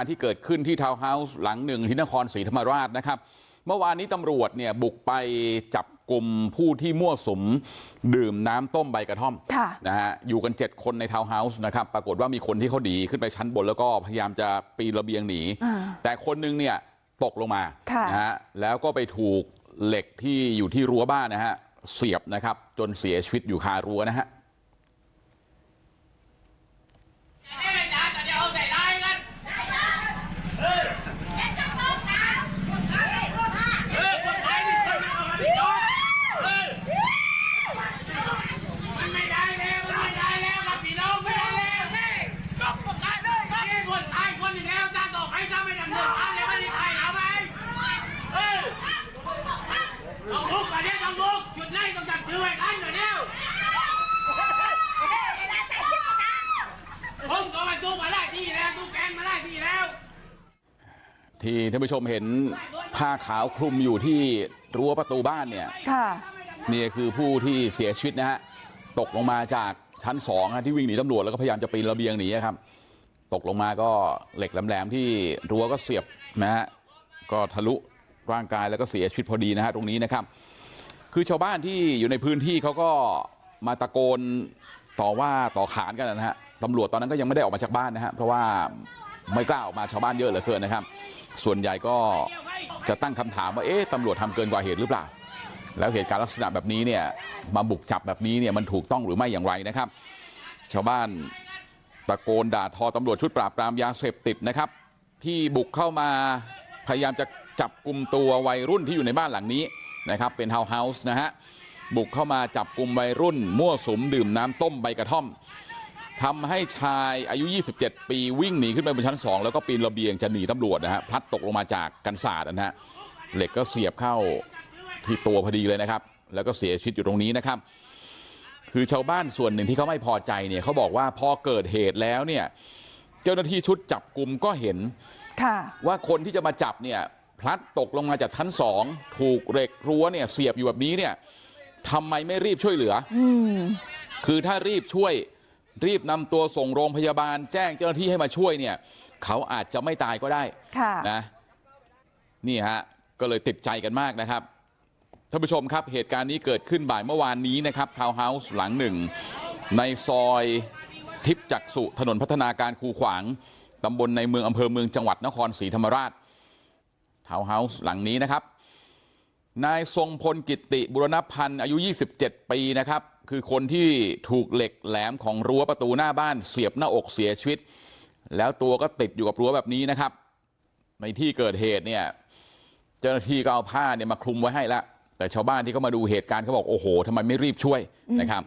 อันที่เกิดขึ้นที่ทาวน์เฮาส์หลังหนึ่งที่นครศรีธรรมราชนะครับเมื่อวานนี้ตำรวจเนี่ยบุกไปจับกลุ่มผู้ที่มั่วสุมดื่มน้ำต้มใบกระท่อมค่ะนะฮะอยู่กัน7คนในทาวน์เฮาส์นะครับปรากฏว่ามีคนที่เขาดีขึ้นไปชั้นบนแล้วก็พยายามจะปีนระเบียงหนีอ่าแต่คนหนึงเนี่ยตกลงมาค่ะนะฮะแล้วก็ไปถูกเหล็กที่อยู่ที่รั้วบ้านนะฮะเสียบนะครับจนเสียชีวิตอยู่คารั้วนะฮะ ไม่ได้จะเดี๋ยวเอาใส่ได้กันเออคนไทยนี่เคยมาเอามาพี่น้องเออมันไม่ได้แล้วมันไม่ได้แล้วครับพี่น้องไม่ได้แล้วนี่จบประกาศเลยนี่คนไทยคนนี้แล้วจะต่อไปจะไม่ดำเนินการเลยไม่ได้ไทยเอาไหมเออต้องลุกมาเนี่ยต้องลุกหยุดไล่ต้องจับถือไว้กันหน่อยเดียว ผมก็มาตู้มาไล่ที่แล้วตู้แกงมาไล่ที่แล้ว ที่ท่านผู้ชมเห็นผ้าขาวคลุมอยู่ที่รั้วประตูบ้านเนี่ยค่ะนี่คือผู้ที่เสียชีวิตนะฮะตกลงมาจากชั้นสองฮะที่วิ่งหนีตำรวจแล้วก็พยายามจะปีนระเบียงหนีครับตกลงมาก็เหล็กแหลมๆที่รั้วก็เสียบนะฮะก็ทะลุร่างกายแล้วก็เสียชีวิตพอดีนะฮะตรงนี้นะครับคือชาวบ้านที่อยู่ในพื้นที่เขาก็มาตะโกนต่อว่าต่อขานกันนะฮะตำรวจตอนนั้นก็ยังไม่ได้ออกมาจากบ้านนะฮะเพราะว่า ไม่กล้าออกมาชาวบ้านเยอะเหลือเกินนะครับส่วนใหญ่ก็จะตั้งคำถามว่าเอ๊ะตำรวจทำเกินกว่าเหตุหรือเปล่าแล้วเหตุการณ์ลักษณะแบบนี้เนี่ยมาบุกจับแบบนี้เนี่ยมันถูกต้องหรือไม่อย่างไรนะครับ ชาวบ้านตะโกนด่าทอตำรวจชุดปราบปรามยาเสพติดนะครับ ที่บุกเข้ามาพยายามจะจับกลุ่มตัววัยรุ่นที่อยู่ในบ้านหลังนี้นะครับเป็นทาวน์เฮาส์นะฮะบุกเข้ามาจับกลุ่มวัยรุ่นมั่วสุมดื่มน้ำต้มใบกระท่อม ทำให้ชายอายุ27ปีวิ่งหนีขึ้นไปบนชั้น2แล้วก็ปีนระเบียงจะหนีตำรวจนะฮะพลัดตกลงมาจากกันศาสตร์นะฮะเหล็กก็เสียบเข้าที่ตัวพอดีเลยนะครับแล้วก็เสียชีวิตอยู่ตรงนี้นะครับ คือชาวบ้านส่วนหนึ่งที่เขาไม่พอใจเนี่ยเขาบอกว่าพอเกิดเหตุแล้วเนี่ยเจ้าหน้าที่ชุดจับกลุ่มก็เห็นค่ะว่าคนที่จะมาจับเนี่ยพลัดตกลงมาจากชั้นสองถูกเหล็กรั้วเนี่ยเสียบอยู่แบบนี้เนี่ยทำไมไม่รีบช่วยเหลืออืมคือถ้ารีบช่วย รีบนำตัวส่งโรงพยาบาลแจ้งเจ้าหน้าที่ให้มาช่วยเนี่ยเขาอาจจะไม่ตายก็ได้ค่ะนะนี่ฮะก็เลยติดใจกันมากนะครับท่านผู้ชมครับเหตุการณ์นี้เกิดขึ้นบ่ายเมื่อวานนี้นะครับทาวน์เฮาส์หลังหนึ่งในซอยทิพย์จักสุถนนพัฒนาการคูขวางตำบลในเมืองอำเภอเมืองจังหวัดนครศรีธรรมราชทาวน์เฮาส์หลังนี้นะครับ นายทรงพลกิตติบุรณพันธ์อายุ 27 ปีนะครับคือคนที่ถูกเหล็กแหลมของรั้วประตูหน้าบ้านเสียบหน้าอกเสียชีวิตแล้วตัวก็ติดอยู่กับรั้วแบบนี้นะครับในที่เกิดเหตุเนี่ยเจ้าหน้าที่ก็เอาผ้าเนี่ยมาคลุมไว้ให้แล้วแต่ชาวบ้านที่เขามาดูเหตุการณ์เขาบอกโอ้โหทำไมไม่รีบช่วยนะครับ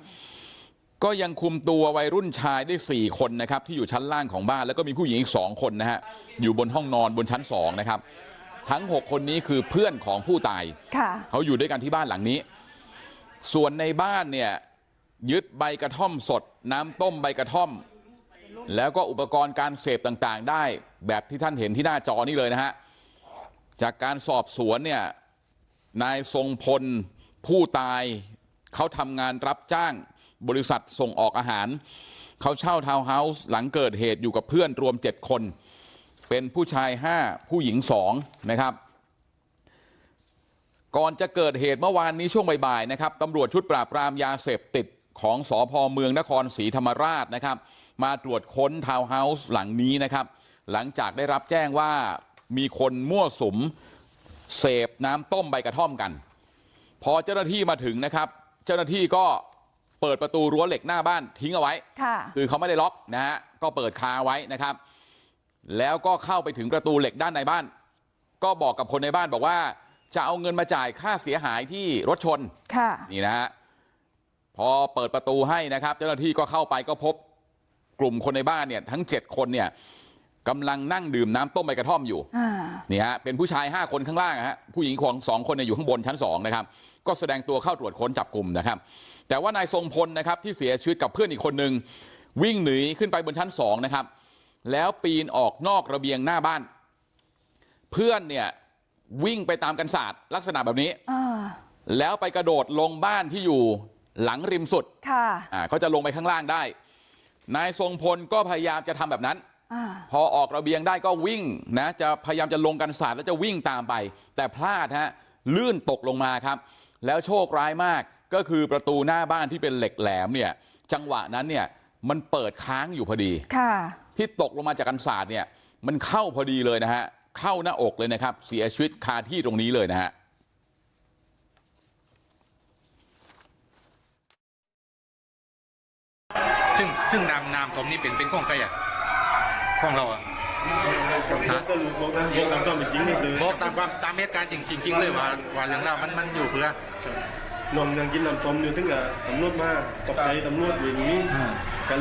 ก็ยังคุมตัววัยรุ่นชายได้สี่คนนะครับที่อยู่ชั้นล่างของบ้านแล้วก็มีผู้หญิงอีกสองคนนะฮะอยู่บนห้องนอนบนชั้นสองนะครับทั้งหกคนนี้คือเพื่อนของผู้ตายค่ะเขาอยู่ด้วยกันที่บ้านหลังนี้ ส่วนในบ้านเนี่ยยึดใบกระท่อมสดน้ำต้มใบกระท่อมแล้วก็อุปกรณ์การเสพต่างๆได้แบบที่ท่านเห็นที่หน้าจอนี่เลยนะฮะจากการสอบสวนเนี่ยนายทรงพลผู้ตายเขาทำงานรับจ้างบริษัทส่งออกอาหาร เขาเช่าทาวน์เฮาส์หลังเกิดเหตุอยู่กับเพื่อนรวมเจ็ดคน เป็นผู้ชายห้าผู้หญิงสองนะครับ ก่อนจะเกิดเหตุเมื่อวานนี้ช่วงบ่ายๆนะครับตำรวจชุดปราบปรามยาเสพติดของสอพเมืองนครศรีธรรมราชนะครับมาตรวจค้นทาวน์เฮาส์หลังนี้นะครับหลังจากได้รับแจ้งว่ามีคนมั่วสุมเสพน้ำต้มใบกระท่อมกัน พอเจ้าหน้าที่มาถึงนะครับ เจ้าหน้าที่ก็เปิดประตูรั้วเหล็กหน้าบ้านทิ้งเอาไว้ค่ะคือเขาไม่ได้ล็อกนะฮะก็เปิดคาไว้นะครับ แล้วก็เข้าไปถึงประตูเหล็กด้านในบ้าน ก็บอกกับคนในบ้านบอกว่า จะเอาเงินมาจ่ายค่าเสียหายที่รถชนค่ะนี่นะฮะพอเปิดประตูให้นะครับเจ้าหน้าที่ก็เข้าไปก็พบกลุ่มคนในบ้านเนี่ยทั้งเจ็ดคนเนี่ยกำลังนั่งดื่มน้ำต้มใบกระท่อมอยู่อ่านี่ฮะเป็นผู้ชายห้าคนข้างล่างอะฮะผู้หญิงของสองคนเนี่ยอยู่ข้างบนชั้นสองนะครับก็แสดงตัวเข้าตรวจค้นจับกลุ่มนะครับแต่ว่านายทรงพลนะครับที่เสียชีวิตกับเพื่อนอีกคนนึงวิ่งหนีขึ้นไปบนชั้นสองนะครับแล้วปีนออกนอกระเบียงหน้าบ้านเพื่อนเนี่ย วิ่งไปตามกันศาสตร์ลักษณะแบบนี้อ่าแล้วไปกระโดดลงบ้านที่อยู่หลังริมสุดค่ะอ่าเขาจะลงไปข้างล่างได้นายทรงพลก็พยายามจะทำแบบนั้นอ่าพอออกระเบียงได้ก็วิ่งนะจะพยายามจะลงกันศาสตร์แล้วจะวิ่งตามไป แต่พลาดฮะลื่นตกลงมาครับ แล้วโชคร้ายมากก็คือประตูหน้าบ้านที่เป็นเหล็กแหลมเนี่ย จังหวะนั้นเนี่ยมันเปิดค้างอยู่พอดีค่ะที่ตกลงมาจากกันศาสตร์เนี่ยมันเข้าพอดีเลยนะฮะ เข้าหน้าอกเลยนะครับเสียชีวิตคาที่ตรงนี้เลยนะฮะ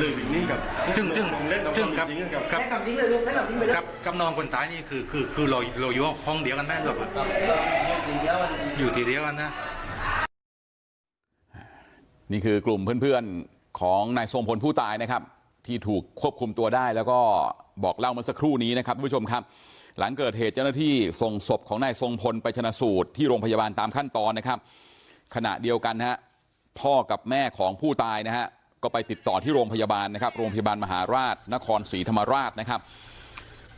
ซึ่งซึ่งนามนามสมนี่เป็นเป็นของใครอะของเราอะก็รู้บอกนะบอกตามความเป็นจริงนี่คือบอกตามความตามเหตุการณ์จริงจริงๆเลยว่าว่าเรื่องราวมันมันอยู่เพื่อนอนยังกินน้ำต้มอยู่ถึงกับตำรวจมาตกใจตำรวจวิ่งหนี้กันเลยวิ่งหนี้กับซึ่งซึ่งมองเล่นตามคซึ่วางมกับจริงกับกับกับกับน้องคนตายนี่คือคือคือเราเราอยู่ห้องเดียวกันไหมแบบอยู่ทีเดียวกันนะ นี่คือกลุ่มเพื่อนๆของนายทรงพลผู้ตายนะครับ ที่ถูกควบคุมตัวได้แล้วก็บอกเล่าเมื่อสักครู่นี้นะครับท่านผู้ชมครับ หลังเกิดเหตุเจ้าหน้าที่ส่งศพของนายทรงพลไปชนะสูตรที่โรงพยาบาลตามขั้นตอนนะครับ ขณะเดียวกันฮะพ่อกับแม่ของผู้ตายนะฮะ ก็ไปติดต่อที่โรงพยาบาลนะครับโรงพยาบาลมหาราชนครศรีธรรมราชนะครับ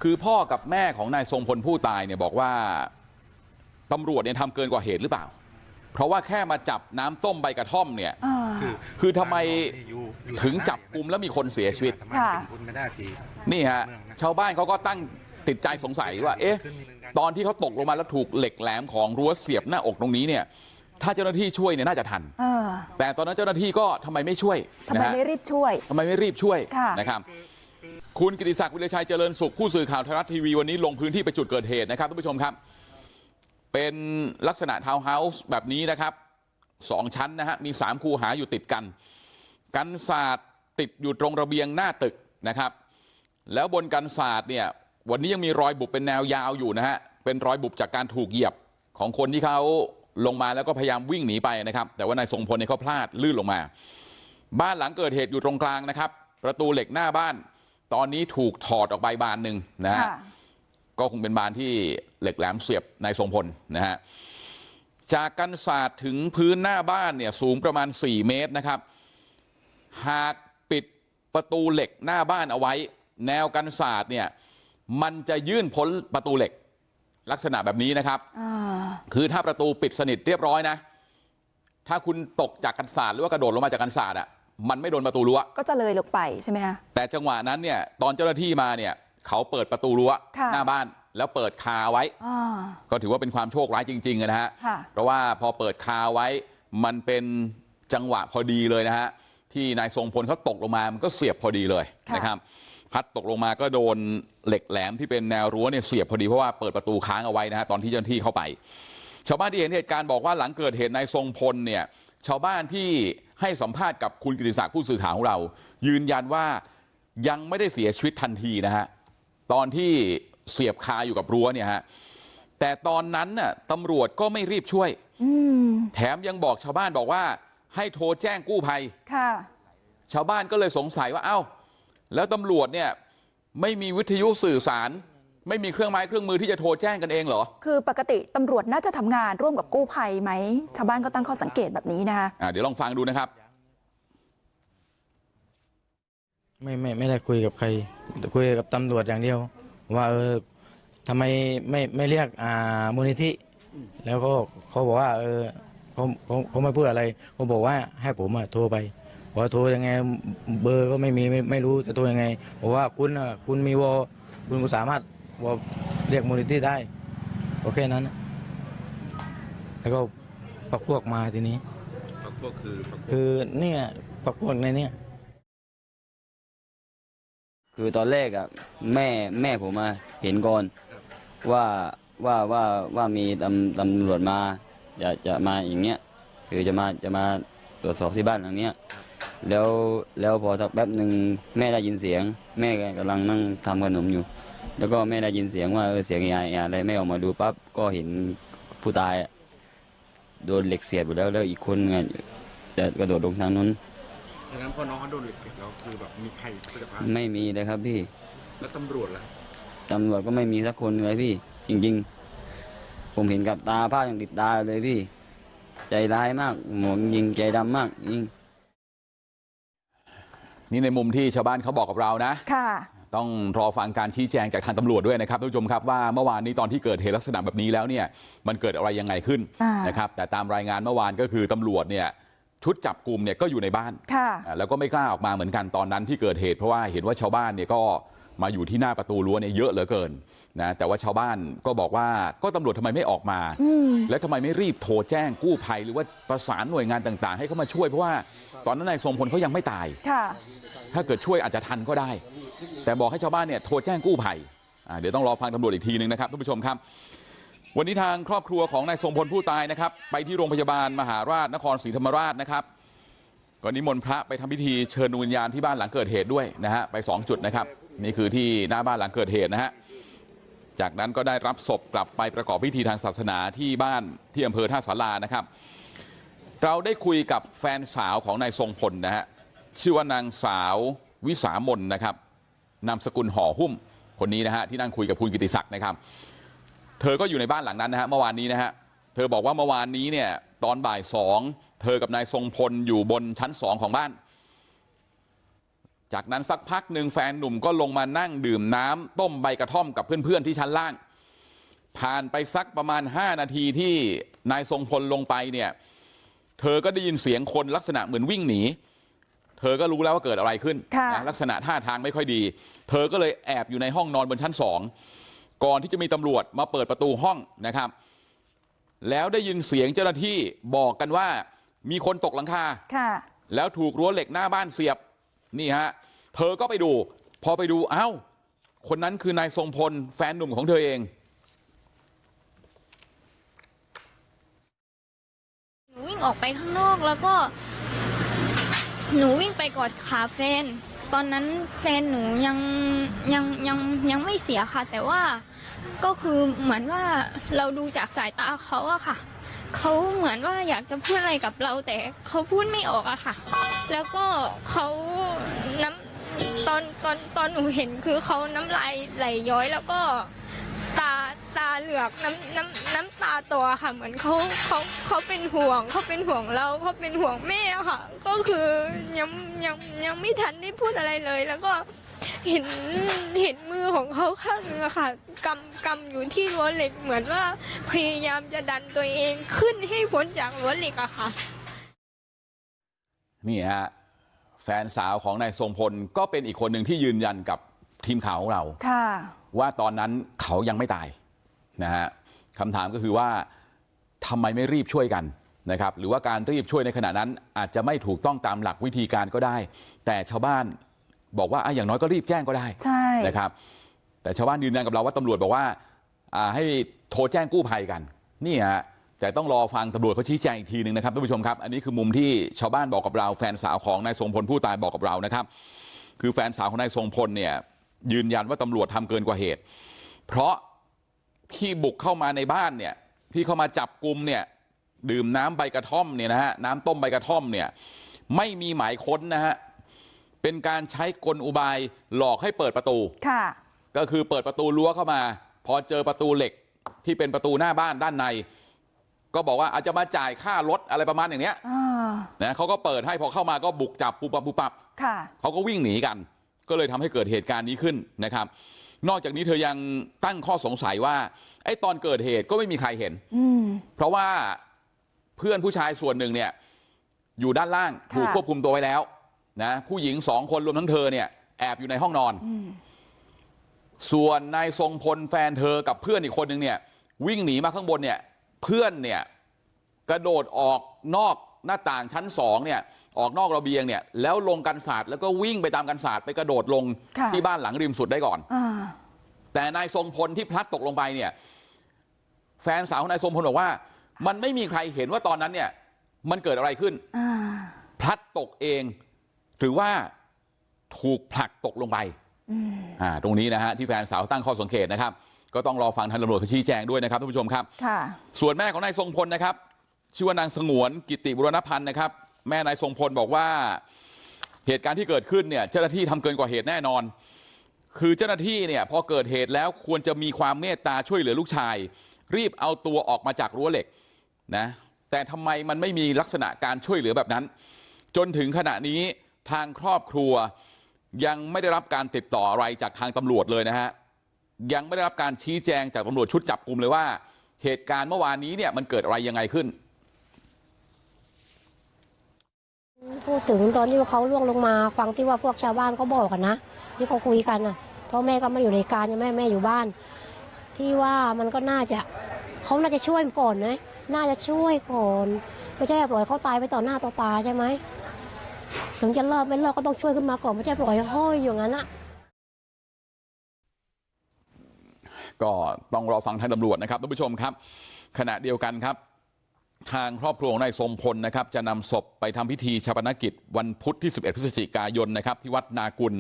คือพ่อกับแม่ของนายทรงพลผู้ตายเนี่ยบอกว่าตำรวจเนี่ยทำเกินกว่าเหตุหรือเปล่า เพราะว่าแค่มาจับน้ำต้มใบกระท่อมเนี่ยอ่าคือทำไมอยู่อยู่ถึงจับกลุ่มแล้วมีคนเสียชีวิตค่ะเป็นคุณไม่ได้ทีนี่ฮะชาวบ้านเขาก็ตั้งติดใจสงสัยว่าเอ๊ะตอนที่เขาตกลงมาแล้วถูกเหล็กแหลมของรั้วเสียบหน้าอกตรงนี้เนี่ย ถ้าเจ้าหน้าที่ช่วยเนี่ยน่าจะทันเออแต่ตอนนั้นเจ้าหน้าที่ก็ทำไมไม่ช่วยทำไมนะฮะไม่รีบช่วยทำไมไม่รีบช่วยค่ะนะครับคุณกิติศักดิ์วิเลชัยเจริญสุขผู้สื่อข่าวไทยรัฐทีวีวันนี้ลงพื้นที่ไปจุดเกิดเหตุนะครับท่านผู้ชมครับ เป็นลักษณะทาวน์เฮาส์แบบนี้นะครับสองชั้นนะฮะมีสามคูหาอยู่ติดกัน กันศาสตร์ติดอยู่ตรงระเบียงหน้าตึกนะครับ แล้วบนกันศาสตร์เนี่ยวันนี้ยังมีรอยบุบเป็นแนวยาวอยู่นะฮะเป็นรอยบุบจากการถูกเหยียบของคนที่เขา ลงมาแล้วก็พยายามวิ่งหนีไปนะครับแต่ว่านายทรงพลเนี่ยเขาพลาดลื่นลงมาบ้านหลังเกิดเหตุอยู่ตรงกลางนะครับประตูเหล็กหน้าบ้านตอนนี้ถูกถอดออกไปบานหนึ่งนะฮะค่ะก็คงเป็นบานที่เหล็กแหลมเสียบนายทรงพลนะฮะจากกันศาสตร์ถึงพื้นหน้าบ้านเนี่ยสูงประมาณ 4 เมตรนะครับ หากปิดประตูเหล็กหน้าบ้านเอาไว้ แนวกันศาสตร์เนี่ยมันจะยื่นพ้นประตูเหล็ก ลักษณะแบบนี้นะครับอ่าคือถ้าประตูปิดสนิทเรียบร้อยนะถ้าคุณตกจากกันศาสตร์หรือว่ากระโดดลงมาจากกันศาสตร์อะมันไม่โดนประตูรั้วก็จะเลยลงไปใช่ไหมคะแต่จังหวะนั้นเนี่ยตอนเจ้าหน้าที่มาเนี่ยเขาเปิดประตูรั้วค่ะหน้าบ้านแล้วเปิดคาไว้อ่าก็ถือว่าเป็นความโชคร้ายจริงๆอะนะฮะค่ะเพราะว่าพอเปิดคาไว้มันเป็นจังหวะพอดีเลยนะฮะที่นายทรงพลเขาตกลงมามันก็เสียบพอดีเลยค่ะนะครับพัด ตกลงมาก็โดนเหล็กแหลมที่เป็นแนวรั้วเนี่ยเสียบพอดีเพราะว่าเปิดประตูค้างเอาไว้นะฮะตอนที่เจ้าหน้าที่เข้าไป ชาวบ้านที่เห็นเหตุการณ์บอกว่าหลังเกิดเหตุนายทรงพลเนี่ยชาวบ้านที่ให้สัมภาษณ์กับคุณกิติศักดิ์ผู้สื่อข่าวของเรา ยืนยันว่ายังไม่ได้เสียชีวิตทันทีนะฮะตอนที่เสียบคาอยู่กับรั้วเนี่ยฮะแต่ตอนนั้นน่ะตำรวจก็ไม่รีบช่วยอืมแถมยังบอกชาวบ้านบอกว่าให้โทรแจ้งกู้ภัยค่ะชาวบ้านก็เลยสงสัยว่าเอ้า แล้วตำรวจเนี่ยไม่มีวิทยุสื่อสารไม่มีเครื่องไม้เครื่องมือที่จะโทรแจ้งกันเองเหรอคือปกติตำรวจน่าจะทำงานร่วมกับกู้ภัยไหมชาวบ้านก็ตั้งข้อสังเกตแบบนี้นะคะอ่าเดี๋ยวลองฟังดูนะครับไม่ไม่ไม่ได้คุยกับใครคุยกับตำรวจอย่างเดียว ว่าเออทำไมไม่ไม่เรียกอ่ามูลนิธิแล้วก็เขาบอกว่าเออเขาเขาเขาไม่พูดอะไรเขาบอกว่าให้ผมอะโทรไป ว่าโทรยังไงเบอร์ก็ไม่มีไม่ไม่รู้จะโทรยังไงบอกว่าคุณอะคุณมีวอคุณก็สามารถวอเรียกมูลนิธิได้โอเคนั้นนะแล้วก็ปักพวกมาทีนี้ก็คือคือเนี่ยปักพวกในเนี้ยคือตอนแรกอะแม่แม่ผมมาเห็นก่อนว่าว่าว่าว่ามีตำตำรวจมาจะจะมาอย่างเงี้ยคือจะมาจะมาตรวจสอบที่บ้านหลังเนี้ย แล้วแล้วพอสักแป๊บหนึ่งแม่ได้ยินเสียง แม่กำลังนั่งทำขนมอยู่ แล้วก็แม่ได้ยินเสียงว่าเออเสียงอะไรอะไรแม่ออกมาดูปั๊บก็เห็นผู้ตายอะโดนเหล็กเสียบอยู่แล้วแล้วอีกคนไงจะกระโดดลงทางนู้นฉะนั้นพอน้องเขาโดนเหล็กเสร็จแล้วคือแบบมีใครพยาบาลไม่มีเลยครับพี่แล้วตำรวจล่ะตำรวจก็ไม่มีสักคนเลยพี่ จริง ๆ ผมเห็นกับตาภาพยังติดตาเลยพี่ ใจร้ายมากหมอยิงใจดำมากยิง นี่ในมุมที่ชาวบ้านเขาบอกกับเรานะค่ะต้องรอฟังการชี้แจงจากทางตำรวจด้วยนะครับท่านผู้ชมครับว่าเมื่อวานนี้ตอนที่เกิดเหตุลักษณะแบบนี้แล้วเนี่ยมันเกิดอะไรยังไงขึ้นอ่านนะครับแต่ตามรายงานเมื่อวานก็คือตำรวจเนี่ยชุดจับกลุ่มเนี่ยก็อยู่ในบ้านค่ะอ่าแล้วก็ไม่กล้าออกมาเหมือนกันตอนนั้นที่เกิดเหตุเพราะว่าเห็นว่าชาวบ้านเนี่ยก็มาอยู่ที่หน้าประตูรั้วเนี่ยเยอะเหลือเกิน นะแต่ว่าชาวบ้านก็บอกว่าก็ตำรวจทำไมไม่ออกมาแล้วทำไมไม่รีบโทรแจ้งกู้ภัยหรือว่าประสานหน่วยงานต่างๆให้เขามาช่วยเพราะว่าตอนนั้นนายทรงพลเขายังไม่ตายค่ะถ้าเกิดช่วยอาจจะทันก็ได้ แต่บอกให้ชาวบ้านเนี่ยโทรแจ้งกู้ภัยอ่าเดี๋ยวต้องรอฟังตำรวจอีกทีหนึ่งนะครับท่านผู้ชมครับ วันนี้ทางครอบครัวของนายทรงพลผู้ตายนะครับ ไปที่โรงพยาบาลมหาราชนครศรีธรรมราชนะครับก็นิมนต์พระไปทำพิธีเชิญดวงวิญญาณที่บ้านหลังเกิดเหตุด้วยนะฮะไปสองจุดนะครับนี่คือที่หน้าบ้านหลังเกิดเหตุนะฮะ จากนั้นก็ได้รับศพกลับไปประกอบพิธีทางศาสนาที่บ้านที่อำเภอท่าสารานะครับเราได้คุยกับแฟนสาวของนายทรงพลนะฮะชื่อว่านางสาววิสามนนะครับนามสกุลห่อหุ้มคนนี้นะฮะที่นั่งคุยกับคุณกิติศักดิ์นะครับเธอก็อยู่ในบ้านหลังนั้นนะฮะเมื่อวานนี้นะฮะเธอบอกว่าเมื่อวานนี้เนี่ยตอนบ่ายสองเธอกับนายทรงพลอยู่บนชั้นสองของบ้าน จากนั้นสักพักหนึ่งแฟนหนุ่มก็ลงมานั่งดื่มน้ำต้มใบกระท่อมกับเพื่อนๆที่ชั้นล่างผ่านไปสักประมาณ5นาทีที่นายทรงพลลงไปเนี่ยเธอก็ได้ยินเสียงคนลักษณะเหมือนวิ่งหนีเธอก็รู้แล้วว่าเกิดอะไรขึ้นค่ะนะลักษณะท่าทางไม่ค่อยดี เธอก็เลยแอบอยู่ในห้องนอนบนชั้นสองก่อนที่จะมีตำรวจมาเปิดประตูห้องนะครับ แล้วได้ยินเสียงเจ้าหน้าที่บอกกันว่ามีคนตกหลังคาค่ะแล้วถูกรั้วเหล็กหน้าบ้านเสียบ นี่ฮะเธอก็ไปดูพอไปดูเอ้าคนนั้นคือนายทรงพลแฟนหนุ่มของเธอเองหนูวิ่งออกไปข้างนอกแล้วก็หนูวิ่งไปกอดขาแฟน ตอนนั้นแฟนหนูยังยังยังยังไม่เสียค่ะ แต่ว่าก็คือเหมือนว่าเราดูจากสายตาเขาอะค่ะ เขาเหมือนว่าอยากจะพูดอะไรกับเราแต่เขาพูดไม่ออกอะค่ะ แล้วก็เขาน้ำตอนตอนตอนหนูเห็นคือเขาน้ำลายไหลย้อยแล้วก็ตาตาเหลือกน้ำน้ำน้ำตาตัวค่ะ เหมือนเขาเขาเขาเป็นห่วงเขาเป็นห่วงเราเขาเป็นห่วงแม่ค่ะ ก็คือยังยังยังไม่ทันได้พูดอะไรเลย แล้วก็ เห็นเห็นมือของเขาข้างนึงอะค่ะกำกำอยู่ที่รั้วเหล็กเหมือนว่าพยายามจะดันตัวเองขึ้นให้พ้นจากรั้วเหล็กอะค่ะ นี่ฮะแฟนสาวของนายทรงพลก็เป็นอีกคนหนึ่งที่ยืนยันกับทีมข่าวของเราค่ะว่าตอนนั้นเขายังไม่ตายนะฮะคำถามก็คือว่าทำไมไม่รีบช่วยกันนะครับหรือว่าการรีบช่วยในขณะนั้นอาจจะไม่ถูกต้องตามหลักวิธีการก็ได้ แต่ชาวบ้าน บอกว่าอะอย่างน้อยก็รีบแจ้งก็ได้ใช่นะครับแต่ชาวบ้านยืนยันกับเราว่าตำรวจบอกว่าอ่าให้โทรแจ้งกู้ภัยกันนี่ฮะแต่ต้องรอฟังตำรวจเขาชี้แจงอีกทีหนึ่งนะครับท่านผู้ชมครับอันนี้คือมุมที่ชาวบ้านบอกกับเราแฟนสาวของนายทรงพลผู้ตายบอกกับเรานะครับคือแฟนสาวของนายทรงพลเนี่ยยืนยันว่าตำรวจทำเกินกว่าเหตุ เพราะที่บุกเข้ามาในบ้านเนี่ยที่เข้ามาจับกลุ่มเนี่ยดื่มน้ำใบกระท่อมเนี่ยนะฮะน้ำต้มใบกระท่อมเนี่ยไม่มีหมายค้นนะฮะ เป็นการใช้กลอุบายหลอกให้เปิดประตูค่ะก็คือเปิดประตูรั้วเข้ามาพอเจอประตูเหล็กที่เป็นประตูหน้าบ้านด้านในก็บอกว่าอาจจะมาจ่ายค่ารถอะไรประมาณอย่างเนี้ยอ่านะเขาก็เปิดให้พอเข้ามาก็บุกจับปุบปับปุบปับค่ะเขาก็วิ่งหนีกันก็เลยทำให้เกิดเหตุการณ์นี้ขึ้นนะครับนอกจากนี้เธอยังตั้งข้อสงสัยว่าไอ้ตอนเกิดเหตุก็ไม่มีใครเห็นอืมเพราะว่าเพื่อนผู้ชายส่วนหนึ่งเนี่ยอยู่ด้านล่างค่ะถูกควบคุมตัวไว้แล้ว นะผู้หญิงสองคนรวมทั้งเธอเนี่ยแอบอยู่ในห้องนอนส่วนนายทรงพลแฟนเธอกับเพื่อนอีกคนหนึ่งเนี่ยวิ่งหนีมาข้างบนเนี่ยเพื่อนเนี่ยกระโดดออกนอกหน้าต่างชั้นสองเนี่ยออกนอกระเบียงเนี่ยแล้วลงกันศาสตร์แล้วก็วิ่งไปตามกันศาสตร์ไปกระโดดลงค่ะที่บ้านหลังริมสุดได้ก่อนอ่าแต่นายทรงพลที่พลัดตกลงไปเนี่ย แฟนสาวของนายทรงพลบอกว่า มันไม่มีใครเห็นว่าตอนนั้นเนี่ย มันเกิดอะไรขึ้นอ่าพลัดตกเอง หรือว่าถูกผลักตกลงไปอ่าตรงนี้นะฮะที่แฟนสาวตั้งข้อสังเกตนะครับก็ต้องรอฟังทางตำรวจเขาชี้แจงด้วยนะครับท่านผู้ชมครับค่ะส่วนแม่ของนายทรงพลนะครับชื่อว่านางสงวนกิติบุรณพันธ์นะครับแม่นายทรงพลบอกว่าเหตุการณ์ที่เกิดขึ้นเนี่ยเจ้าหน้าที่ทำเกินกว่าเหตุแน่นอน คือเจ้าหน้าที่เนี่ยพอเกิดเหตุแล้วควรจะมีความเมตตาช่วยเหลือลูกชาย รีบเอาตัวออกมาจากรั้วเหล็กนะแต่ทำไมมันไม่มีลักษณะการช่วยเหลือแบบนั้น จนถึงขณะนี้ ทางครอบครัวยังไม่ได้รับการติดต่ออะไรจากทางตำรวจเลยนะฮะยังไม่ได้รับการชี้แจงจากตำรวจชุดจับกลุ่มเลยว่าเหตุการณ์เมื่อวานนี้เนี่ยมันเกิดอะไรยังไงขึ้นพูดถึงตอนที่ว่าเขาล่วงลงมาฟังที่ว่าพวกชาวบ้านเขาบอกกันนะที่เขาคุยกันนะเพราะแม่ก็ไม่อยู่ในการยังแม่แม่อยู่บ้าน ที่ว่ามันก็น่าจะเขาน่าจะช่วยก่อนนะน่าจะช่วยก่อนไม่ใช่ปล่อยเขาตายไปต่อหน้าต่อตาใช่ไหม ถึงจะรอดไม่รอดก็ต้องช่วยขึ้นมาก่อนไม่ใช่ปล่อยห้อยอยู่งั้นอะก็ต้องรอฟังทางตำรวจนะครับท่านผู้ชมครับ ขณะเดียวกันครับ ทางครอบครัวของนายทรงพลนะครับ จะนำศพไปทำพิธีชาปนกิจ วันพุธที่ 11 พฤศจิกายนนะครับ ที่วัดนากุล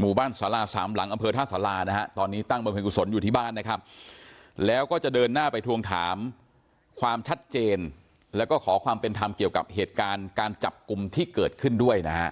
หมู่บ้านศาลาสามหลังอำเภอท่าสารานะฮะตอนนี้ตั้งบำเพ็ญกุศลอยู่ที่บ้านนะครับ แล้วก็จะเดินหน้าไปทวงถามความชัดเจน แล้วก็ขอความเป็นธรรมเกี่ยวกับเหตุการณ์การจับกลุ่มที่เกิดขึ้นด้วยนะฮะ